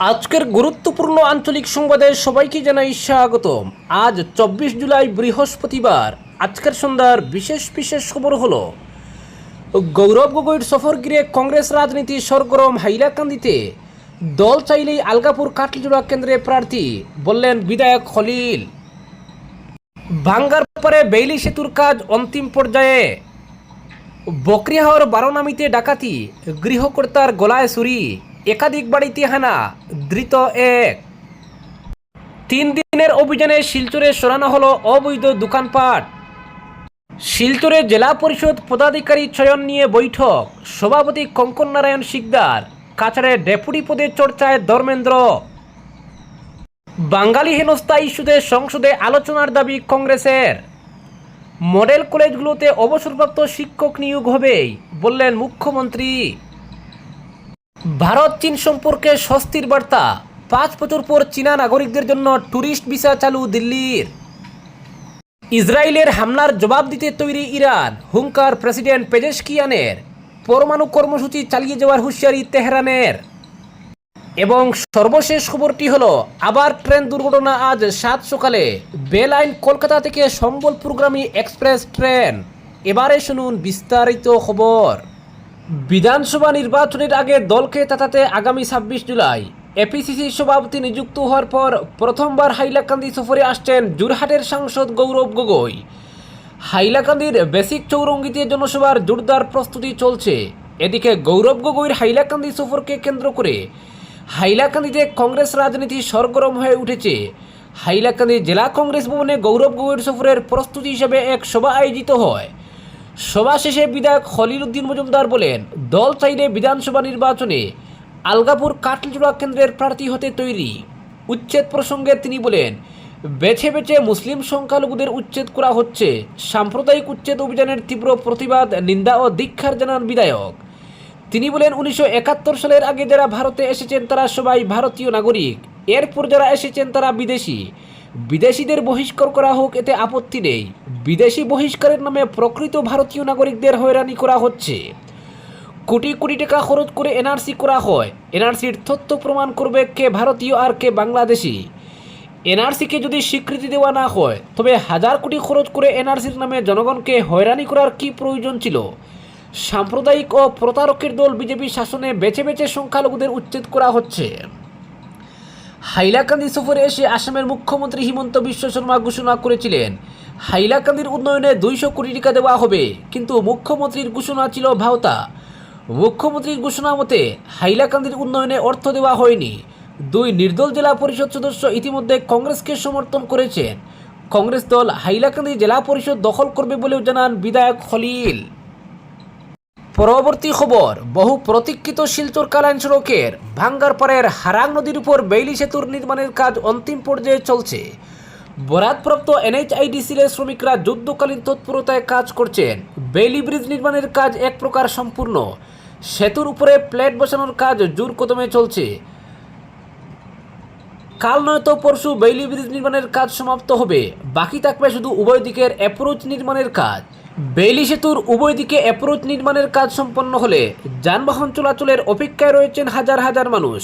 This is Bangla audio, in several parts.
আজকের গুরুত্বপূর্ণ আঞ্চলিক সংবাদে সবাইকে জানাই স্বাগতম। আজ চব্বিশ জুলাই বৃহস্পতিবার। আজকের সন্ধ্যার বিশেষ বিশেষ খবর হলো, গৌরব গগৈর সফর ঘিরে কংগ্রেস রাজনীতি সরগরম হাইলাকান্দিতে। দল চাইলেই আলগাপুর কাটলিজোড়া কেন্দ্রে প্রার্থী, বললেন বিধায়ক খলিল। ভাঙ্গার পরে বেইলি সেতুর কাজ অন্তিম পর্যায়ে। বকরিয়াহর বারোনামিতে ডাকাতি, গৃহকর্তার গলায় ছুরি। একাধিক বাড়িতে হানা ধৃত এক। তিন দিনের অভিযানে শিলচরে সরানো হলো অবৈধ দোকানপাট। শিলচরে জেলা পরিষদ পদাধিকারী চয়ন নিয়ে বৈঠক, সভাপতি কঙ্কন নারায়ণ শিকদার, কাছাড়ে ডেপুটি পদে চর্চায় ধর্মেন্দ্র। বাঙালি হেনস্থা ইস্যুতে সংসদে আলোচনার দাবি কংগ্রেসের। মডেল কলেজগুলোতে অবসরপ্রাপ্ত শিক্ষক নিয়োগ হবেই, বললেন মুখ্যমন্ত্রী। ভারত, চীন সম্পর্কে স্বস্তির বার্তা। পাঁচ বছর পর চীনা নাগরিকদের জন্য ট্যুরিস্ট ভিসা চালু দিল্লির। ইসরায়েলের হামলার জবাব দিতে তৈরি ইরান। হুঙ্কার প্রেসিডেন্ট পেজেশকিয়ানের। পরমাণু কর্মসূচি চালিয়ে যাওয়ার হুঁশিয়ারি তেহরানের। এবং সর্বশেষ খবরটি হলো, আবার ট্রেন দুর্ঘটনা আজ সাত সকালে। বেলাইন কলকাতা থেকে সম্বলপুরগামী এক্সপ্রেস ট্রেন। এবারে শুনুন বিস্তারিত খবর। বিধানসভা নির্বাচনের আগে দলকে তাতাতে আগামী ছাব্বিশ জুলাই। এপিসিসি সভাপতি নিযুক্ত হওয়ার পর প্রথমবার হাইলাকান্দি সফরে আসছেন জোরহাটের সাংসদ গৌরব গগৈ। হাইলাকান্দির বেসিক চৌরঙ্গিতে জনসভার জোরদার প্রস্তুতি চলছে। এদিকে গৌরব গগৈর হাইলাকান্দি সফরকে কেন্দ্র করে হাইলাকান্দিতে কংগ্রেস রাজনীতি সরগরম হয়ে উঠেছে। হাইলাকান্দি জেলা কংগ্রেস ভবনে গৌরব গগৈর সফরের প্রস্তুতি হিসেবে এক সভা আয়োজিত হয়। সভা শেষে বিধায়ক খলিল উদ্দিন মজুমদার বলেন, দল চাইলে বিধানসভা নির্বাচনে আলগাপুর কাটলিজোড়া কেন্দ্রের প্রার্থী হতে তৈরি। উচ্ছেদ প্রসঙ্গে তিনি বলেন, বেছে বেছে মুসলিম সংখ্যালঘুদের উচ্ছেদ করা হচ্ছে। সাম্প্রদায়িক উচ্ছেদ অভিযানের তীব্র প্রতিবাদ, নিন্দা ও দীক্ষার জানান বিধায়ক। তিনি বলেন, উনিশশো একাত্তর সালের আগে যারা ভারতে এসেছেন, তারা সবাই ভারতীয় নাগরিক। এরপর যারা এসেছেন, তারা বিদেশি। বিদেশিদের বহিষ্কার করা হোক, এতে আপত্তি নেই। বিদেশি বহিষ্কারের নামে প্রকৃত ভারতীয় নাগরিকদের হয়রানি করা হচ্ছে। কোটি কোটি টাকা খরচ করে এনআরসি করা হয়। এনআরসির তথ্য প্রমাণ করবে কে ভারতীয় আর কে বাংলাদেশি। এনআরসিকে যদি স্বীকৃতি দেওয়া না হয়, তবে হাজার কোটি খরচ করে এনআরসির নামে জনগণকে হয়রানি করার কি প্রয়োজন ছিল? সাম্প্রদায়িক ও প্রতারকের দল বিজেপি শাসনে বেছে বেছে সংখ্যালঘুদের উচ্ছেদ করা হচ্ছে। হাইলাকান্দি সফরে এসে আসামের মুখ্যমন্ত্রী হিমন্ত বিশ্ব শর্মা ঘোষণা করেছিলেন, হাইলাকান্দির উন্নয়নে দুইশো কোটি টাকা দেওয়া হবে, কিন্তু মুখ্যমন্ত্রীর ঘোষণা ছিল ভাওতা। মুখ্যমন্ত্রীর ঘোষণা মতে, হাইলাকান্দির উন্নয়নে অর্থ দেওয়া হয়নি। দুই নির্দল জেলা পরিষদ সদস্য ইতিমধ্যে কংগ্রেসকে সমর্থন করেছেন। কংগ্রেস দল হাইলাকান্দি জেলা পরিষদ দখল করবে বলেও জানান বিধায়ক খলিল। পরবর্তী খবর, বহু প্রতীক্ষিত শিলচর কালাইন সড়কের ভাঙ্গারপাড়ের হারাং নদীর উপর বেইলি সেতুর নির্মাণের কাজ অন্তিম পর্যায়ে চলছে। বরাদপ্রাপ্ত এনএইচআইডিসির শ্রমিকরা যুদ্ধকালীন তৎপরতায় কাজ করছেন। বেইলি ব্রিজ নির্মাণের কাজ এক প্রকার সম্পূর্ণ। সেতুর উপরে প্লেট বসানোর কাজ জোর কদমে চলছে। কাল নয়তো পরশু বেইলি ব্রিজ নির্মাণের কাজ সমাপ্ত হবে। বাকি থাকবে শুধু উভয় দিকের অ্যাপ্রোচ নির্মাণের কাজ। বেইলি সেতুর উভয় দিকে অ্যাপ্রোচ নির্মাণের কাজ সম্পন্ন হলে যানবাহন চলাচলের অপেক্ষায় রয়েছেন হাজার হাজার মানুষ।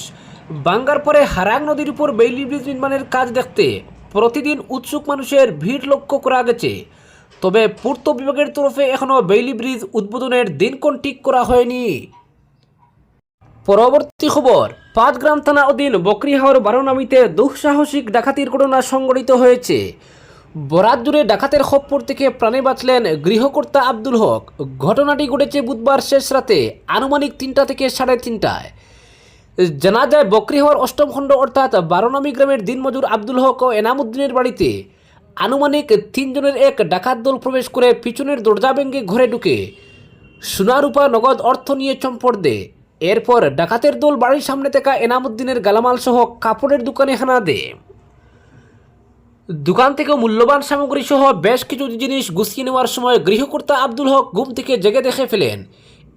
বাঙ্গার পরে হারাং নদীর উপর বেইলি ব্রিজ নির্মাণের কাজ দেখতে প্রতিদিন উৎসুক মানুষের ভিড় লক্ষ্য করা গেছে। তবে পূর্ত বিভাগের তরফে এখনও বেইলি ব্রিজ উদ্বোধনের দিনক্ষণ ঠিক করা হয়নি। পরবর্তী খবর, পাঁচগ্রাম থানা অধীন বকরিহাওর বারোনামিতে দুঃসাহসিক ডাকাতির ঘটনা সংঘটিত হয়েছে। বরাত জুড়ে ডাকাতের খপ্পর থেকে প্রাণে বাঁচলেন গৃহকর্তা আব্দুল হক। ঘটনাটি ঘটেছে বুধবার শেষ রাতে, আনুমানিক তিনটা থেকে সাড়ে তিনটায়। জানা যায় বকরি হওয়ার অষ্টম খণ্ড অর্থাৎ বারোনামি গ্রামের দিনমজুর আব্দুল হক ও এনামুদ্দিনের বাড়িতে আনুমানিক তিনজনের এক ডাকাত দল প্রবেশ করে পিছনের দরজা ভেঙে ঘরে ঢুকে সোনারূপা নগদ অর্থ নিয়ে চম্পট দেয়। এরপর ডাকাতের দল বাড়ির সামনে থাকা এনামুদ্দিনের গালামাল সহ কাপড়ের দোকানে হানা দেয়। দোকান থেকে মূল্যবান সামগ্রী সহ বেশ কিছু জিনিস গুছিয়ে নেওয়ার সময় গৃহকর্তা আব্দুল হক ঘুম থেকে জেগে দেখে ফেলেন।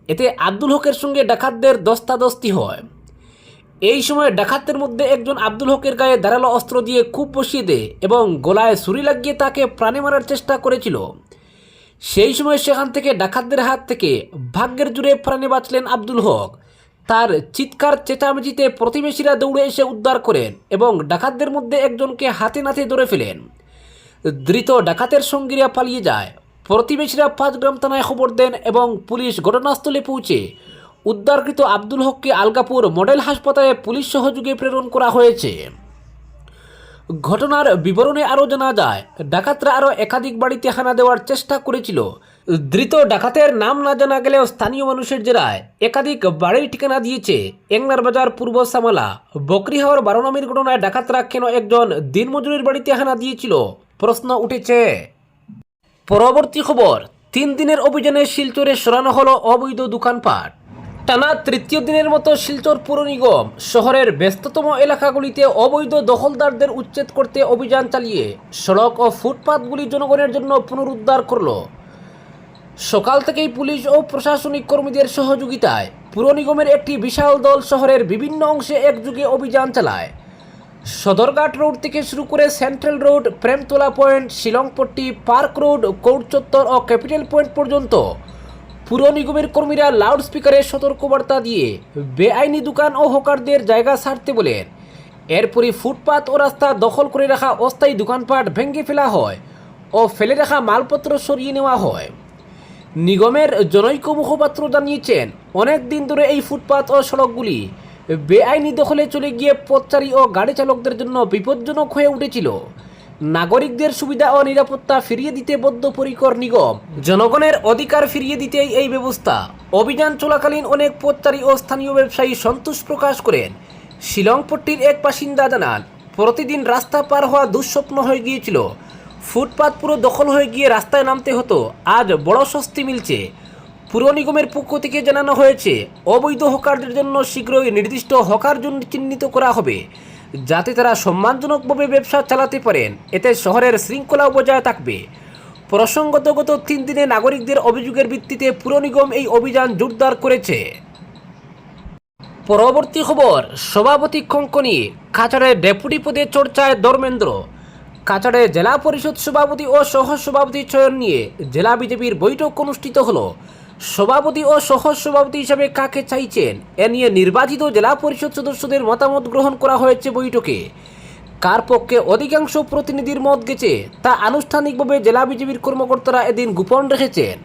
এতে আব্দুল হকের সঙ্গে ডাকাতদের দস্তাদস্তি হয়। এই সময় ডাকাতদের মধ্যে একজন আব্দুল হকের গায়ে ধারালো অস্ত্র দিয়ে খুব বসিয়ে দেয় এবং গলায় ছুরি লাগিয়ে তাকে প্রাণে মারার চেষ্টা করেছিল। সেই সময় সেখান থেকে ডাকাতদের হাত থেকে ভাগ্যের জুড়ে প্রাণে বাঁচলেন আব্দুল হক। তার চিৎকার চেঁচামেচিতে প্রতিবেশীরা দৌড়ে এসে উদ্ধার করেন এবং ডাকাতদের মধ্যে একজনকে হাতে নাতে ধরে ফেলেন। ধৃত ডাকাতের সঙ্গীরা পালিয়ে যায়। প্রতিবেশীরা পাঁচগ্রাম থানায় খবর দেন এবং পুলিশ ঘটনাস্থলে পৌঁছে উদ্ধারকৃত আব্দুল হককে আলগাপুর মডেল হাসপাতালে পুলিশ সহযোগে প্রেরণ করা হয়েছে। ঘটনার বিবরণে আরও জানা যায়, ডাকাতরা আরও একাধিক বাড়িতে হানা দেওয়ার চেষ্টা করেছিল। ধৃত ডাকাতের নাম না জানা গেলেও স্থানীয় মানুষের জেরায় একাধিক বাড়ির ঠিকানা দিয়েছে এংনার বাজার পূর্ব সামালা। বকরিহাওয়ার বারো নামের ঘটনায় ডাকাতরা কেন একজন দিনমজুরের বাড়িতে হানা দিয়েছিল? প্রশ্ন উঠেছে। পরবর্তী খবর, তিন দিনের অভিযানে শিলচরে সরানো হলো অবৈধ দোকানপাট। টানা তৃতীয় দিনের মতো শিলচর পুর নিগম শহরের ব্যস্ততম এলাকাগুলিতে অবৈধ দখলদারদের উচ্ছেদ করতে অভিযান চালিয়ে সড়ক ও ফুটপাতগুলি জনগণের জন্য পুনরুদ্ধার করল। সকাল থেকেই পুলিশ ও প্রশাসনিক কর্মীদের সহযোগিতায় পুর নিগমের একটি বিশাল দল শহরের বিভিন্ন অংশে একযোগে অভিযান চালায়। সদরঘাট রোড থেকে শুরু করে central road, Premtala point, Shillongpatti, park road চত্বর ও ক্যাপিটাল পয়েন্ট পর্যন্ত পুর নিগমের কর্মীরা লাউডস্পিকারে সতর্কবার্তা দিয়ে বেআইনি দোকান ও হকারদের জায়গা ছাড়তে বলেন। এরপরই ফুটপাত ও রাস্তা দখল করে রাখা অস্থায়ী দোকানপাট ভেঙে ফেলা হয় ও ফেলে রাখা মালপত্র সরিয়ে নেওয়া হয়। নিগমের জনৈক মুখপাত্র জানিয়েছেন, অনেক দিন ধরে এই ফুটপাত ও সড়কগুলি বেআইনি দখলে চলে গিয়ে পথচারী ও গাড়ি চালকদের জন্য বিপজ্জনক হয়ে উঠেছিল। নাগরিকদের সুবিধা ও নিরাপত্তা ফিরিয়ে দিতে বদ্ধপরিকর নিগম জনগণের অধিকার ফিরিয়ে দিতেই এই ব্যবস্থা। অভিযান চলাকালীন অনেক পথচারী ও স্থানীয় ব্যবসায়ী সন্তোষ প্রকাশ করেন, শিলংপট্টির এক বাসিন্দা জানান, প্রতিদিন রাস্তা পার হওয়া দুঃস্বপ্ন হয়ে গিয়েছিল। ফুটপাত পুরো দখল হয়ে গিয়ে রাস্তায় নামতে হতো। আজ বড় স্বস্তি মিলছে। পুর নিগমের পক্ষ থেকে জানানো হয়েছে, অবৈধ হকারদের জন্য শীঘ্রই নির্দিষ্ট হকার জন্য চিহ্নিত করা হবে, যাতে তারা সম্মানজনকভাবে ব্যবসা চালাতে পারেন। এতে শহরের শৃঙ্খলা বজায় থাকবে। প্রসঙ্গত গত তিন দিনে নাগরিকদের অভিযোগের ভিত্তিতে পুর নিগম এই অভিযান জোরদার করেছে। পরবর্তী খবর, সভাপতি কঙ্কনি কাছাড়ে ডেপুটি পদে চর্চায় ধর্মেন্দ্র। কাছাড়ে জেলা পরিষদ সভাপতি ও সহ সভাপতি চয়ন নিয়ে জেলা বিজেপির বৈঠক অনুষ্ঠিত হলো। সভাপতি ও সহ সভাপতি হিসাবে কাকে চাইছেন? এ নিয়ে নির্বাচিত জেলা পরিষদ সদস্যদের মতামত গ্রহণ করা হয়েছে বৈঠকে। কার পক্ষে অধিকাংশ প্রতিনিধির মত গেছে, তা আনুষ্ঠানিকভাবে জেলা বিজেপির কর্মকর্তারা এদিন গোপন রেখেছেন।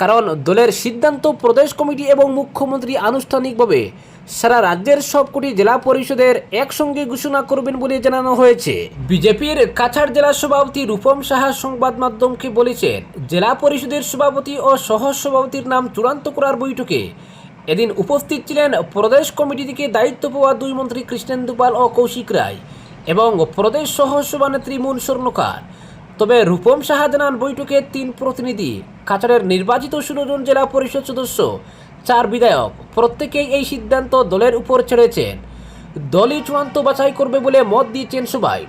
কারণ দলের সিদ্ধান্ত প্রদেশ কমিটি এবং মুখ্যমন্ত্রী আনুষ্ঠানিকভাবে সারা রাজ্যের সবকটি জেলা পরিষদের একসঙ্গে ঘোষণা করবেন বলে জানানো হয়েছে। বিজেপির কাছাড় জেলা সভাপতি রূপম সাহা সংবাদ মাধ্যমকে বলেছেন, জেলা পরিষদের সভাপতি ও সহ সভাপতির নাম চূড়ান্ত করার বৈঠকে এদিন উপস্থিত ছিলেন প্রদেশ কমিটি থেকে দায়িত্ব পাওয়া দুই মন্ত্রী কৃষ্ণেন্দু পাল ও কৌশিক রায় এবং প্রদেশ সহ সভানেত্রী মুন স্বর্ণকার তবে রূপম সাহা জানান বৈঠকে তিন প্রতিনিধি, কাছাড়ের নির্বাচিত ষোলো জেলা পরিষদ সদস্য চার বিধায়ক। প্রত্যেকেই এই সিদ্ধান্ত দলের উপর ছেড়েছেন। দলই চূড়ান্ত বাছাই করবে বলে মত দিয়েছেন সবাই।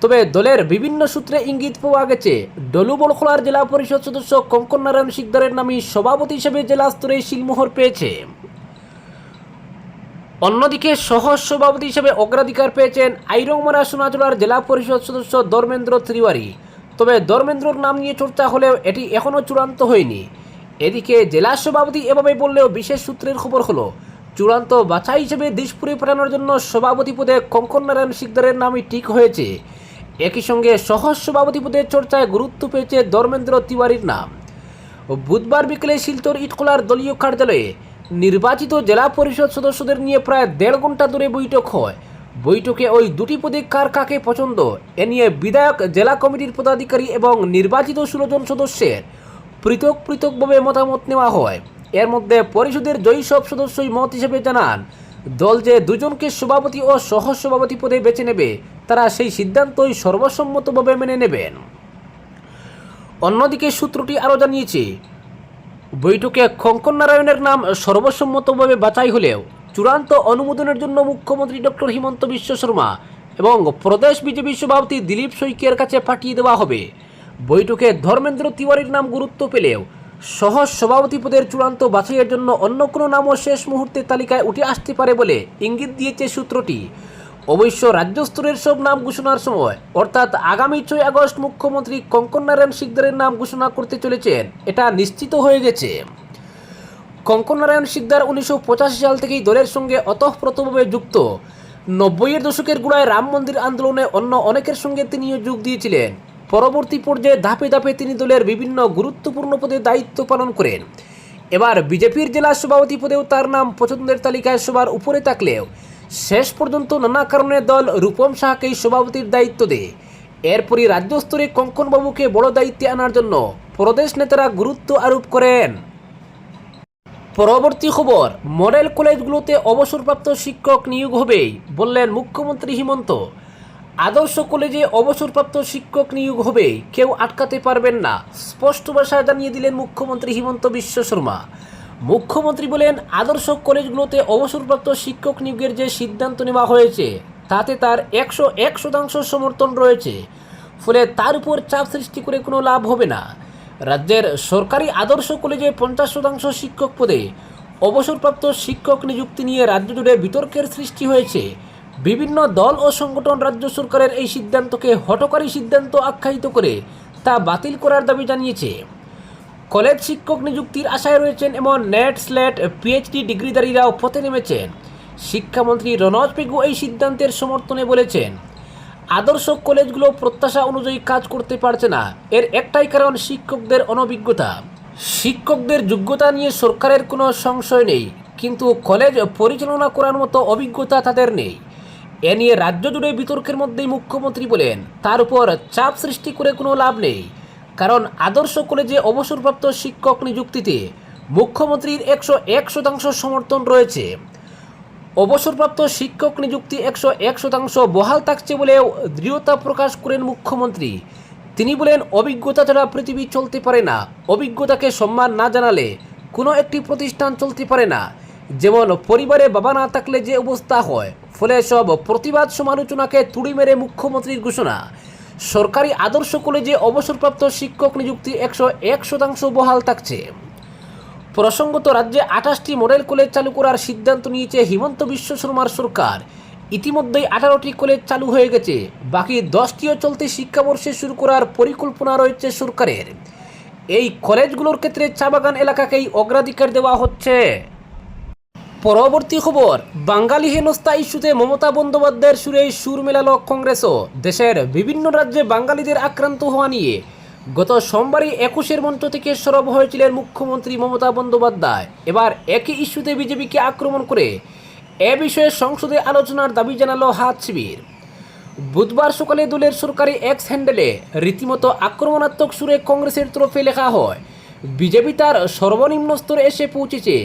তবে দলের বিভিন্ন সূত্রে ইঙ্গিত পাওয়া গেছে ডলু বড়খোলার জেলা পরিষদ সদস্য কঙ্কন নারায়ণ শিকদারের নামই সভাপতি হিসেবে জেলা স্তরে শিলমোহর পেয়েছে। অন্যদিকে সহ সভাপতি হিসেবে অগ্রাধিকার পেয়েছেন আইরংমারা সোনাচুলার জেলা পরিষদ সদস্য ধর্মেন্দ্র ত্রিওয়ারি তবে ধর্মেন্দ্রর নাম নিয়ে চর্চা হলেও এটি এখনও চূড়ান্ত হয়নি। এদিকে জেলা সভাপতি এভাবে বললেও বিশেষ সূত্রের খবর হলো, চূড়ান্ত বাছাই হিসেবে দিশপুরে পাঠানোর জন্য সভাপতি পদে কঙ্কন নারায়ণ শিকদারের নামই ঠিক হয়েছে। একই সঙ্গে সহ সভাপতি পদের চর্চায় গুরুত্ব পেয়েছে ধর্মেন্দ্র তিওয়ারির নাম। বুধবার বিকেলে শিলচর ইটকলার দলীয় কার্যালয়ে নির্বাচিত জেলা পরিষদ সদস্যদের নিয়ে প্রায় দেড় ঘণ্টা ধরে বৈঠক হয়। বৈঠকে ওই দুটি পদে কার কাকে পছন্দ, এ নিয়ে বিধায়ক, জেলা কমিটির পদাধিকারী এবং নির্বাচিত ষোলো জন সদস্যের পৃথক পৃথকভাবে মতামত নেওয়া হয়। এর মধ্যে পরিষদের জয়ী সব সদস্যই মত হিসেবে জানান, দল যে দুজনকে সভাপতি ও সহ সভাপতি পদে বেছে নেবে, তারা সেই সিদ্ধান্তই সর্বসম্মতভাবে মেনে নেবেন। অন্যদিকে সূত্রটি আরও জানিয়েছে, বৈঠকে খঙ্কন নারায়ণের নাম সর্বসম্মতভাবে বাছাই হলেও চূড়ান্ত অনুমোদনের জন্য মুখ্যমন্ত্রী ডক্টর হিমন্ত বিশ্ব শর্মা এবং প্রদেশ বিজেপি সভাপতি দিলীপ শইকের কাছে পাঠিয়ে দেওয়া হবে। বৈঠকে ধর্মেন্দ্র তিওয়ারির নাম গুরুত্ব পেলেও সহ সভাপতি পদের চূড়ান্ত বাছাইয়ের জন্য অন্য কোনো নামও শেষ মুহূর্তে তালিকায় উঠে আসতে পারে বলে ইঙ্গিত দিয়েছে সূত্রটি। অবশ্য রাজ্য স্তরের সব নাম ঘোষণার সময়, অর্থাৎ আগামী ছয় আগস্ট মুখ্যমন্ত্রী কঙ্কন নারায়ণ শিকদারের নাম ঘোষণা করতে চলেছেন, এটা নিশ্চিত হয়ে গেছে। কঙ্কন নারায়ণ সিকদার উনিশশো পঁচাশি সাল থেকেই দলের সঙ্গে অতঃপ্রতভাবে যুক্ত। নব্বইয়ের দশকের গোড়ায় রাম মন্দির আন্দোলনে অন্য অনেকের সঙ্গে তিনিও যোগ দিয়েছিলেন। পরবর্তী পর্যায়ে ধাপে ধাপে তিনি দলের বিভিন্ন গুরুত্বপূর্ণ পদে দায়িত্ব পালন করেন। এবার বিজেপির জেলা সভাপতি পদেও তার নাম পছন্দের তালিকায় সবার উপরে থাকলেও শেষ পর্যন্ত নানা কারণে দল রূপম শাহকেই সভাপতির দায়িত্ব দেয়। এরপরই রাজ্য স্তরে কঙ্কনবাবুকে বড় দায়িত্বে আনার জন্য প্রদেশ নেতারা গুরুত্ব আরোপ করেন। পরবর্তী খবর, মডেল কলেজগুলোতে অবসরপ্রাপ্ত শিক্ষক নিয়োগ হবেই, বললেন মুখ্যমন্ত্রী হিমন্ত। আদর্শ কলেজে অবসরপ্রাপ্ত শিক্ষক নিয়োগ হবে। কেউ আটকাতে পারবেন না। স্পষ্ট ভাষায় জানিয়ে দিলেন মুখ্যমন্ত্রী হিমন্ত বিশ্ব শর্মা। মুখ্যমন্ত্রী বলেন, আদর্শ কলেজগুলোতে অবসরপ্রাপ্ত শিক্ষক নিয়োগের যে সিদ্ধান্ত নেওয়া হয়েছে, তাতে তার একশো এক শতাংশ সমর্থন রয়েছে। ফলে তার উপর চাপ সৃষ্টি করে কোনো লাভ হবে না। রাজ্যের সরকারি আদর্শ কলেজে পঞ্চাশ শতাংশ শিক্ষক পদে অবসরপ্রাপ্ত শিক্ষক নিযুক্তি নিয়ে রাজ্য জুড়ে বিতর্কের সৃষ্টি হয়েছে। বিভিন্ন দল ও সংগঠন রাজ্য সরকারের এই সিদ্ধান্তকে হটকারী সিদ্ধান্ত আখ্যায়িত করে তা বাতিল করার দাবি জানিয়েছে। কলেজ শিক্ষক নিযুক্তির আশায় রয়েছেন এমন নেট স্লেট পিএইচডি ডিগ্রিধারীরাও পথে নেমেছেন। শিক্ষামন্ত্রী রনজ পেগু এই সিদ্ধান্তের সমর্থনে বলেছেন, আদর্শ কলেজগুলো প্রত্যাশা অনুযায়ী কাজ করতে পারছে না। এর একটাই কারণ শিক্ষকদের অনভিজ্ঞতা। শিক্ষকদের যোগ্যতা নিয়ে সরকারের কোনো সংশয় নেই, কিন্তু কলেজ পরিচালনা করার মতো অভিজ্ঞতা তাদের নেই। এ নিয়ে রাজ্য জুড়ে বিতর্কের মধ্যেই মুখ্যমন্ত্রী বলেন, তার উপর চাপ সৃষ্টি করে কোনো লাভ নেই। কারণ আদর্শ কলেজে অবসরপ্রাপ্ত শিক্ষক নিযুক্তিতে মুখ্যমন্ত্রীর একশো এক শতাংশ সমর্থন রয়েছে। অবসরপ্রাপ্ত শিক্ষক নিযুক্তি একশো এক শতাংশ বহাল থাকছে বলেও দৃঢ়তা প্রকাশ করেন মুখ্যমন্ত্রী। তিনি বলেন, অভিজ্ঞতা ছাড়া পৃথিবী চলতে পারে না। অভিজ্ঞতাকে সম্মান না জানালে কোনো একটি প্রতিষ্ঠান চলতে পারে না। যেমন পরিবারে বাবা না থাকলে যে অবস্থা হয়, ফলে সব প্রতিবাদ সমালোচনাকে তুড়ি মেরে মুখ্যমন্ত্রীর ঘোষণা। সরকারি আদর্শ কলেজে অবসরপ্রাপ্ত শিক্ষক নিযুক্তি একশো এক শতাংশ বহাল থাকছে। প্রসঙ্গত, রাজ্যে আঠাশটি মডেল কলেজ চালু করার সিদ্ধান্ত নিয়েছে হিমন্ত বিশ্ব শর্মার সরকার। ইতিমধ্যেই আঠারোটি কলেজ চালু হয়ে গেছে। বাকি দশটিও চলতি শিক্ষাবর্ষে শুরু করার পরিকল্পনা রয়েছে সরকারের। এই কলেজগুলোর ক্ষেত্রে চা বাগান এলাকাকেই অগ্রাধিকার দেওয়া হচ্ছে। পরবর্তী খবর, বাঙালি হেনস্থা ইস্যুতে মমতা বন্দ্যোপাধ্যায়ের সুরে সুর মেলাল কংগ্রেসও। দেশের বিভিন্ন রাজ্যে বাঙালিদের আক্রান্ত হওয়া নিয়ে। গত সোমবারই একুশের মঞ্চ থেকে সরব হয়েছিলেন মুখ্যমন্ত্রী মমতা বন্দ্যোপাধ্যায়। এবার একই ইস্যুতে বিজেপিকে আক্রমণ করে এ বিষয়ে সংসদে আলোচনার দাবি জানালো হাত শিবির। বুধবার সকালে দলের সরকারি এক্স হ্যান্ডেলে রীতিমতো আক্রমণাত্মক সুরে কংগ্রেসের তরফে লেখা হয়, বিজেপি তার সর্বনিম্ন স্তরে এসে পৌঁছেছে।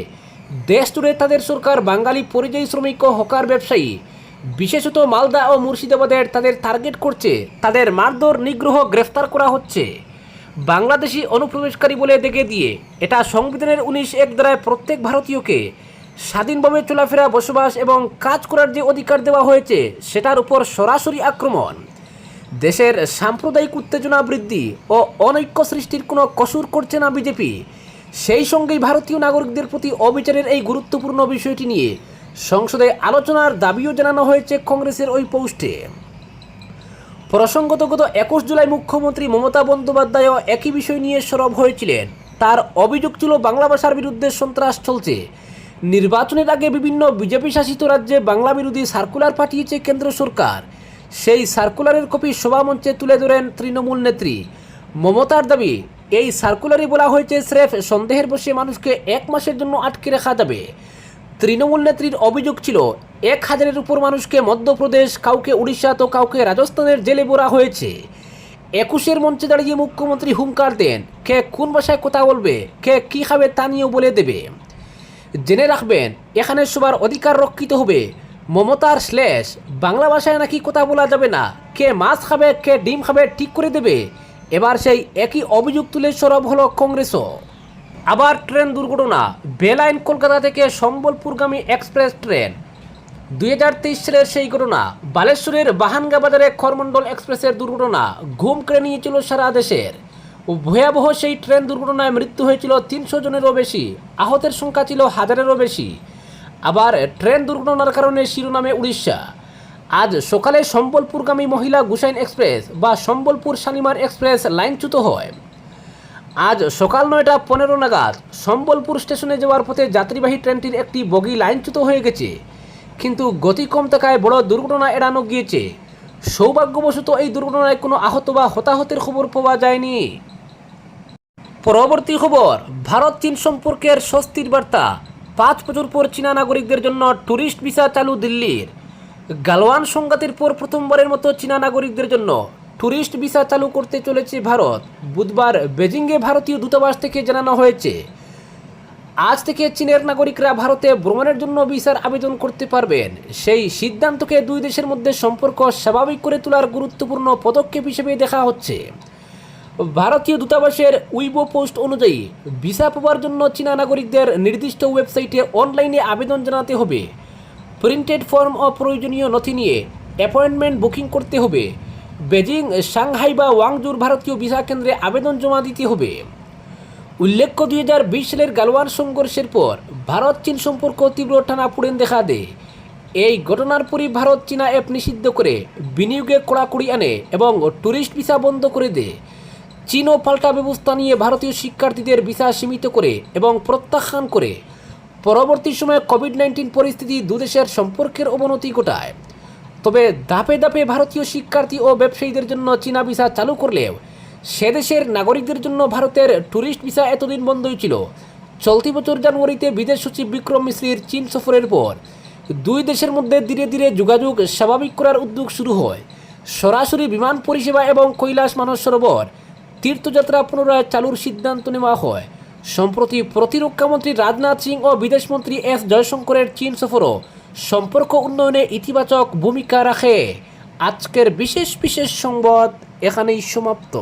দেশ জুড়ে তাদের সরকার বাঙালি পরিযায়ী শ্রমিক ও হকার ব্যবসায়ী, বিশেষত মালদা ও মুর্শিদাবাদের তাদের টার্গেট করছে, তাদের মারধর নিগ্রহ গ্রেফতার করা হচ্ছে। বাংলাদেশি অনুপ্রবেশকারী বলে দেখে দিয়ে, এটা সংবিধানের উনিশ এক দ্বারায় প্রত্যেক ভারতীয়কে স্বাধীনভাবে চলাফেরা, বসবাস এবং কাজ করার যে অধিকার দেওয়া হয়েছে, সেটার উপর সরাসরি আক্রমণ। দেশের সাম্প্রদায়িক উত্তেজনা বৃদ্ধি ও অনৈক্য সৃষ্টির কোনো কসুর করছে না বিজেপি। সেই সঙ্গেই ভারতীয় নাগরিকদের প্রতি অবিচারের এই গুরুত্বপূর্ণ বিষয়টি নিয়ে সংসদে আলোচনার দাবিও জানানো হয়েছে কংগ্রেসের ওই পোস্টে। প্রসঙ্গত গত একুশ জুলাই মুখ্যমন্ত্রী মমতা বন্দ্যোপাধ্যায়ও একই বিষয় নিয়ে সরব হয়েছিলেন। তার অভিযোগ ছিল, বাংলা ভাষার বিরুদ্ধে সন্ত্রাস চলছে। নির্বাচনের আগে বিভিন্ন বিজেপি শাসিত রাজ্যে বাংলা বিরোধী সার্কুলার পাঠিয়েছে কেন্দ্র সরকার। সেই সার্কুলারের কপি সভামঞ্চে তুলে ধরেন তৃণমূল নেত্রী। মমতার দাবি এই সার্কুলারে বলা হয়েছে স্রেফ সন্দেহের বসে মানুষকে এক মাসের জন্য আটকে রাখা যাবে। তৃণমূল নেত্রীর অভিযোগ ছিল, এক হাজারের উপর মানুষকে মধ্যপ্রদেশ, কাউকে উড়িষ্যা তো কাউকে রাজস্থানের জেলে ভরা হয়েছে। একুশের মঞ্চে দাঁড়িয়ে মুখ্যমন্ত্রী হুঙ্কার দেন, কে কোন ভাষায় কথা বলবে, কে কী খাবে তা নিয়েও বলে দেবে। জেনে রাখবেন, এখানে সবার অধিকার রক্ষিত হবে। মমতার শ্লেষ বাংলা ভাষায় নাকি কথা বলা যাবে না, কে মাছ খাবে, কে ডিম খাবে, ঠিক করে দেবে। এবার সেই একই অভিযোগ তুলে সরব হলো কংগ্রেসও। আবার ট্রেন দুর্ঘটনা, বেলাইন কলকাতা থেকে সম্বলপুরগামী এক্সপ্রেস ট্রেন। দুই হাজার তেইশ সালের সেই ঘটনা, বালেশ্বরের বাহানগা বাজারে খরমণ্ডল এক্সপ্রেসের দুর্ঘটনা ঘুম কেড়ে নিয়েছিল সারা দেশের। ভয়াবহ সেই ট্রেন দুর্ঘটনায় মৃত্যু হয়েছিল তিনশো জনেরও বেশি, আহতের সংখ্যা ছিল হাজারেরও বেশি। আবার ট্রেন দুর্ঘটনার কারণে শিরোনামে উড়িষ্যা। আজ সকালে সম্বলপুরগামী মহিলা গুসাইন এক্সপ্রেস বা সম্বলপুর শালিমার এক্সপ্রেস লাইনচ্যুত হয়। আজ সকাল নয়টা পনেরো নাগাদ সম্বলপুর স্টেশনে যাওয়ার পথে যাত্রীবাহী ট্রেনটির একটি বগি লাইনচ্যুত হয়ে গেছে। কিন্তু গতি কম থাকায় বড় দুর্ঘটনা এড়ানো গিয়েছে। সৌভাগ্যবশত এই দুর্ঘটনায় কোনো আহত বা হতাহতের খবর পাওয়া যায়নি। পরবর্তী খবর, ভারত চীন সম্পর্কের স্বস্তির বার্তা। পাঁচ বছর পর চীনা নাগরিকদের জন্য ট্যুরিস্ট ভিসা চালু দিল্লির। গালওয়ান সংঘাতের পর প্রথমবারের মতো চীনা নাগরিকদের জন্য ট্যুরিস্ট ভিসা চালু করতে চলেছে ভারত। বুধবার বেজিংয়ে ভারতীয় দূতাবাস থেকে জানানো হয়েছে, আজ থেকে চীনের নাগরিকরা ভারতে ভ্রমণের জন্য ভিসার আবেদন করতে পারবেন। সেই সিদ্ধান্তকে দুই দেশের মধ্যে সম্পর্ক স্বাভাবিক করে তোলার গুরুত্বপূর্ণ পদক্ষেপ হিসেবে দেখা হচ্ছে। ভারতীয় দূতাবাসের উইবো পোস্ট অনুযায়ী, ভিসা পাওয়ার জন্য চীনা নাগরিকদের নির্দিষ্ট ওয়েবসাইটে অনলাইনে আবেদন জানাতে হবে। প্রিন্টেড ফর্ম ও প্রয়োজনীয় নথি নিয়ে অ্যাপয়েন্টমেন্ট বুকিং করতে হবে। বেজিং, সাংহাই বা ওয়াংজুর ভারতীয় ভিসা কেন্দ্রে আবেদন জমা দিতে হবে। উল্লেখ্য, দুই হাজার বিশ সালের গালওয়ান সংঘর্ষের পর ভারত চীন সম্পর্ক তীব্র টানাপোড়েন দেখা দেয়। এই ঘটনার পরই ভারত চীনা অ্যাপ নিষিদ্ধ করে বিনিয়োগে কড়াকড়ি আনে এবং ট্যুরিস্ট ভিসা বন্ধ করে দেয়। চীনও পাল্টা ব্যবস্থা নিয়ে ভারতীয় শিক্ষার্থীদের ভিসা সীমিত করে এবং প্রত্যাখ্যান করে। পরবর্তী সময়ে কোভিড নাইন্টিন পরিস্থিতি দুদেশের সম্পর্কের অবনতি ঘটায়। তবে ধাপে ধাপে ভারতীয় শিক্ষার্থী ও ব্যবসায়ীদের জন্য চীনা ভিসা চালু করলেও সে দেশের নাগরিকদের জন্য ভারতের ট্যুরিস্ট ভিসা এতদিন বন্ধই ছিল। চলতি বছর জানুয়ারিতে বিদেশ সচিব বিক্রম মিশ্রির চীন সফরের পর দুই দেশের মধ্যে ধীরে ধীরে যোগাযোগ স্বাভাবিক করার উদ্যোগ শুরু হয়। সরাসরি বিমান পরিষেবা এবং কৈলাস মানস সরোবর তীর্থযাত্রা পুনরায় চালুর সিদ্ধান্ত নেওয়া হয়। সম্প্রতি প্রতিরক্ষামন্ত্রী রাজনাথ সিং ও বিদেশমন্ত্রী এস জয়শঙ্করের চীন সফরও সম্পর্ক উন্নয়নে ইতিবাচক ভূমিকা রাখে। আজকের বিশেষ বিশেষ সংবাদ এখানেই সমাপ্ত।